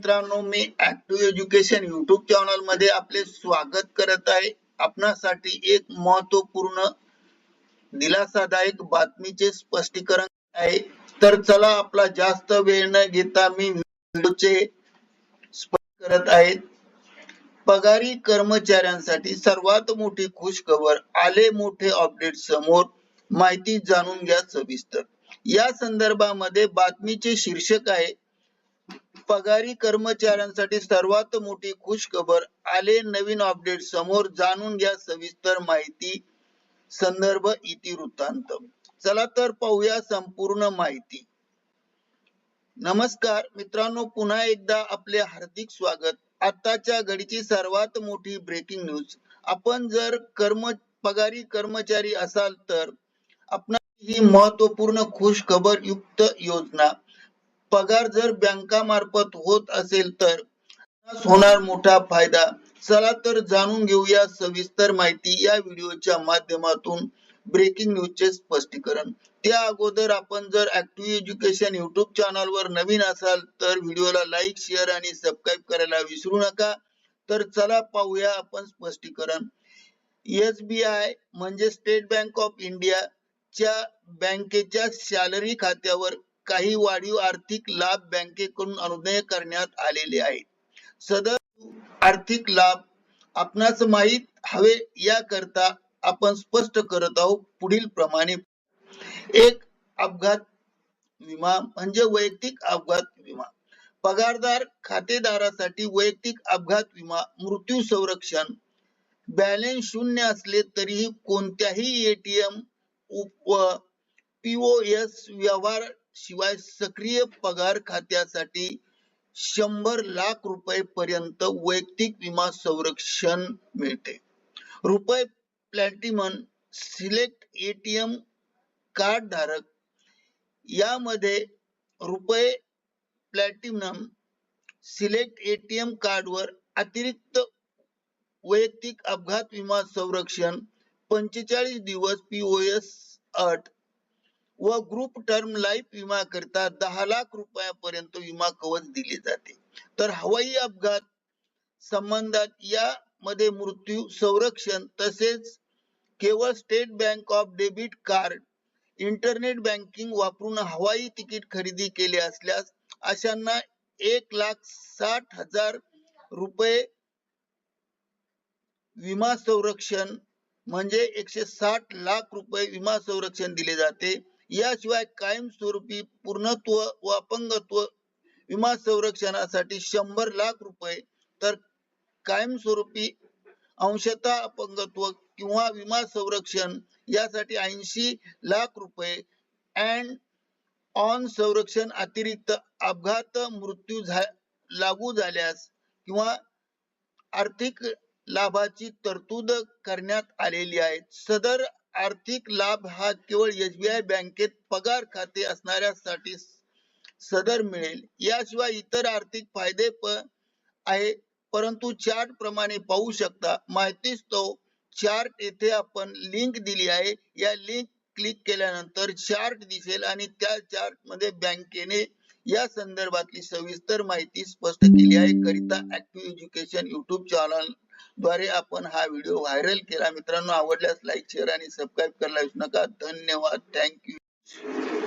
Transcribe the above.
मित्रांनो मी Active Education YouTube चॅनलमध्ये आपले स्वागत करत आहे. आपणासाठी एक महत्त्वपूर्ण दिलासादायक बातमीचे स्पष्टीकरण आहे. तर चला आपला जास्त वेळ न घेता मी व्हिडिओचे स्पष्ट करत आहे. पगारी कर्मचाऱ्यांसाठी सर्वात मोठी खुश खबर आले मोठे अपडेट समोर माहिती जाणून घ्या सविस्तर. या संदर्भामध्ये बातमीचे शीर्षक आहे पगारी कर्मचाऱ्यांसाठी सर्वात मोठी खुश खबर आले नवीन अपडेट समोर जाणून घ्या सविस्तर माहिती संदर्भ इतिवृत्तांत चला तर पाहूया संपूर्ण माहिती. नमस्कार मित्रांनो पुन्हा एकदा आपले हार्दिक स्वागत. आताच्या घडीची सर्वात मोठी ब्रेकिंग न्यूज आपण जर कर्म पगारी कर्मचारी असाल तर आपण ही महत्त्वपूर्ण खुश खबर युक्त योजना पगार जर बँकामार्फत होत असेल तर होणार मोठा फायदा. चला तर जाणून घेऊया सविस्तर माहिती या व्हिडिओच्या माध्यमातून ब्रेकिंग न्यूजचे स्पष्टीकरण. त्या अगोदर आपण जर ऍक्टिव्ह एज्युकेशन युट्यूब चॅनल वर नवीन असाल तर व्हिडिओला लाईक शेअर आणि सबस्क्राईब करायला विसरू नका. तर चला पाहूया आपण स्पष्टीकरण. एस बी आय म्हणजे स्टेट बँक ऑफ इंडिया च्या बँकेच्या सॅलरी खात्यावर काही वाढीव आर्थिक लाभ बँकेकडून अनुदय करण्यात आलेले आहेत. सदर आर्थिक लाभ आपणास माहीत हवे याकरता आपण स्पष्ट करत आहोत पुढील प्रमाणे. एक अपघात विमा म्हणजे वैयक्तिक अपघात विमा. पगारदार खातेदारासाठी वैयक्तिक अपघात विमा मृत्यू संरक्षण बॅलन्स शून्य असले तरीही कोणत्याही एटीएम व पीओएस व्यवहार शिवाय सक्रिय पगार खात्यासाठी शंभर लाख रुपये पर्यंत वैयक्तिक विमा संरक्षण मिळते. रुपये प्लॅटिमन सिलेक्ट एटीएम कार्ड धारक यामध्ये रुपये प्लॅटिनम सिलेक्ट एटीएम कार्डवर अतिरिक्त वैयक्तिक अपघात विमा संरक्षण पंचेचाळीस दिवस पीओएस अट व ग्रुप टर्म लाईफ विमा करता दहा लाख रुपयापर्यंत विमा कवच दिले जाते. तर हवाई अपघात संबंधात यामध्ये मृत्यू संरक्षण तसेच केवळ state bank of debit card internet banking वापरून हवाई तिकीट खरेदी केले असल्यास अशांना एक लाख साठ हजार रुपये विमा संरक्षण म्हणजे एकशे साठ लाख रुपये विमा संरक्षण दिले जाते. याशिवाय कायमस्वरूपी पूर्णत्व व अपंगत्व विमा संरक्षणासाठी शंभर लाख रुपये तर कायमस्वरूपी अंशता अपंगत्व किंवा विमा संरक्षण यासाठी ऐंशी लाख रुपये अँड ऑन संरक्षण अतिरिक्त अपघात मृत्यू झा लागू झाल्यास किंवा आर्थिक लाभाची तरतूद करण्यात आलेली आहे. सदर आर्थिक लाभ हा केवळ एसबीआय बँकेत पगार खाते असणाऱ्यासाठी सदर मिळेल. याशिवाय इतर आर्थिक फायदे प आहे परंतु चार्ट प्रमाणे पाहू शकता माहितीच तो चार्ट येथे आपण लिंक दिली आहे. या लिंक क्लिक केल्यानंतर चार्ट दिसेल आणि त्या चार्टमध्ये बँकेने या संदर्भातली सविस्तर माहिती स्पष्ट केली आहे. करिता ऍक्टिव्ह एज्युकेशन युट्यूब चॅनल द्वारे आपण हा व्हिडिओ व्हायरल केला. मित्रांनो आवडल्यास लाईक शेअर आणि सबस्क्राईब करायला विसरू नका. धन्यवाद. थँक्यू